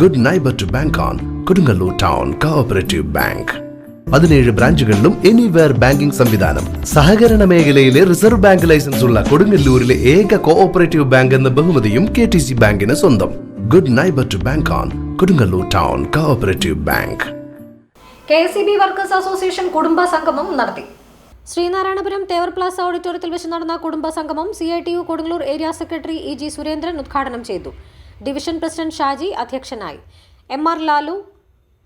Good neighbour to bank on Kodungallur town cooperative bank പതിനേഴ് ബ്രാഞ്ചുകളിലും anywhere banking സംവിധാനം. സഹകരണ മേഖലയിലെ റിസർവ് ബാങ്ക് ലൈസൻസ് ഉള്ള കൊടുങ്ങല്ലൂരിലെ ഏക കോഓപ്പറേറ്റീവ് ബാങ്ക് എന്ന ബഹുമതിയും കെ ടി സി ബാങ്കിന് സ്വന്തം. Good neighbour to bank on Kodungallur town cooperative bank K S B workers association കുടുംബ സംഗമം നടത്തി. ശ്രീനാരായണപുരം തേവർ പ്ലാസ ഓഡിറ്റോറിയത്തിൽ വെച്ച് നടന്ന കുടുംബ സംഗമം C I T U Kodungallur area secretary E G Surendran ഉദ്ഘാടനം ചെയ്തു. ഡിവിഷൻ പ്രസിഡന്റ് ഷാജി അധ്യക്ഷനായി. എം ആർ ലാലു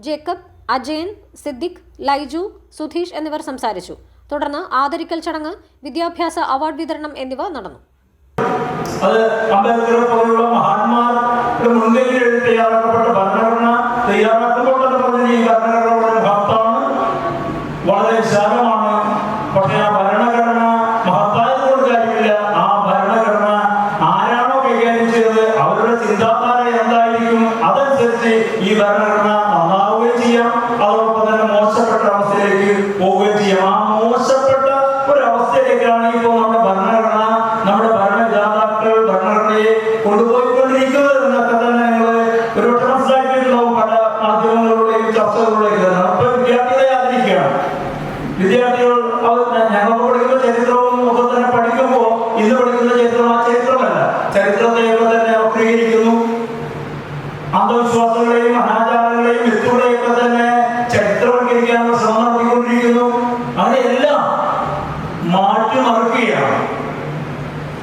ജേക്കബ് അജയൻ സിദ്ദിഖ് ലൈജു സുധീഷ് എന്നിവർ സംസാരിച്ചു. തുടർന്ന് ആദരിക്കൽ ചടങ്ങ് വിദ്യാഭ്യാസ അവാർഡ് വിതരണം എന്നിവ നടന്നു. അത് അംബേദ്കറെ പോലുള്ള മഹാന്മാരുടെ മുൻകൈയിൽ തയ്യാറാക്കപ്പെട്ട ഭരണഘടന തയ്യാറാക്കുമ്പോൾ തന്നെ പറഞ്ഞ ഈ ഭരണഘടനയുടെ മഹത്താണ് വളരെ വിശാലമാണ്. അതനുസരിച്ച് ഈ ഭരണഘടന നന്നാവുകയും ചെയ്യാം. അതോടൊപ്പം തന്നെ മോശപ്പെട്ട അവസ്ഥയിലേക്ക് പോവുകയും ചെയ്യാം. ആ മോശപ്പെട്ട ഒരവസ്ഥയിലേക്കാണ് ഇപ്പോൾ നമ്മുടെ ഭരണഘടന നമ്മുടെ ഭരണജാതാക്കൾ ഭരണഘടനയെ കൊണ്ടുപോയിക്കൊണ്ടിരിക്കുന്നത് എന്നൊക്കെ തന്നെ ഞങ്ങൾ ഒരുപക്ഷെ മനസ്സിലാക്കിയിട്ടുണ്ടാവും പല മാധ്യമങ്ങളിലൂടെയും ചർച്ചകളിലൂടെയും അപ്പൊ വിദ്യാർത്ഥികളെ ആദരിക്കുകയാണ്. വിദ്യാർത്ഥികൾ അത് ഞങ്ങൾ ചരിത്രവും അന്ധവിശ്വാസങ്ങളെയും അനാചാരങ്ങളെയും മിത്തുകളെയൊക്കെ തന്നെ ചരിത്രവൽക്കരിക്കാനുള്ള ശ്രമം നടത്തിക്കൊണ്ടിരിക്കുന്നു. അങ്ങനെയെല്ലാം മാറ്റിമറിക്കുകയാണ്.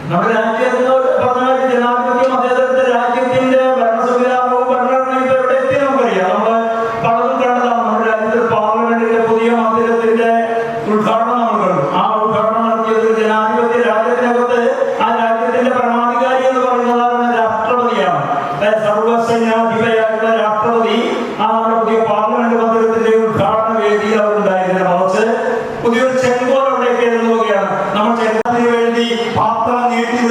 നമ്മുടെ രാജ്യത്ത് പറഞ്ഞ അതേ സർവസൈനാധിപയായിട്ടുള്ള രാഷ്ട്രപതി ആ നമ്മുടെ പുതിയ പാർലമെന്റ് മന്ദിരത്തിന്റെ ഉദ്ഘാടന വേദിയിൽ അവരുണ്ടായിരുന്ന മറിച്ച് പുതിയൊരു ചെങ്കോൽ അവിടേക്ക് എഴുതുകയാണ് നമ്മൾ ചെങ്കോലിന് വേണ്ടി പാത്രം നീട്ടി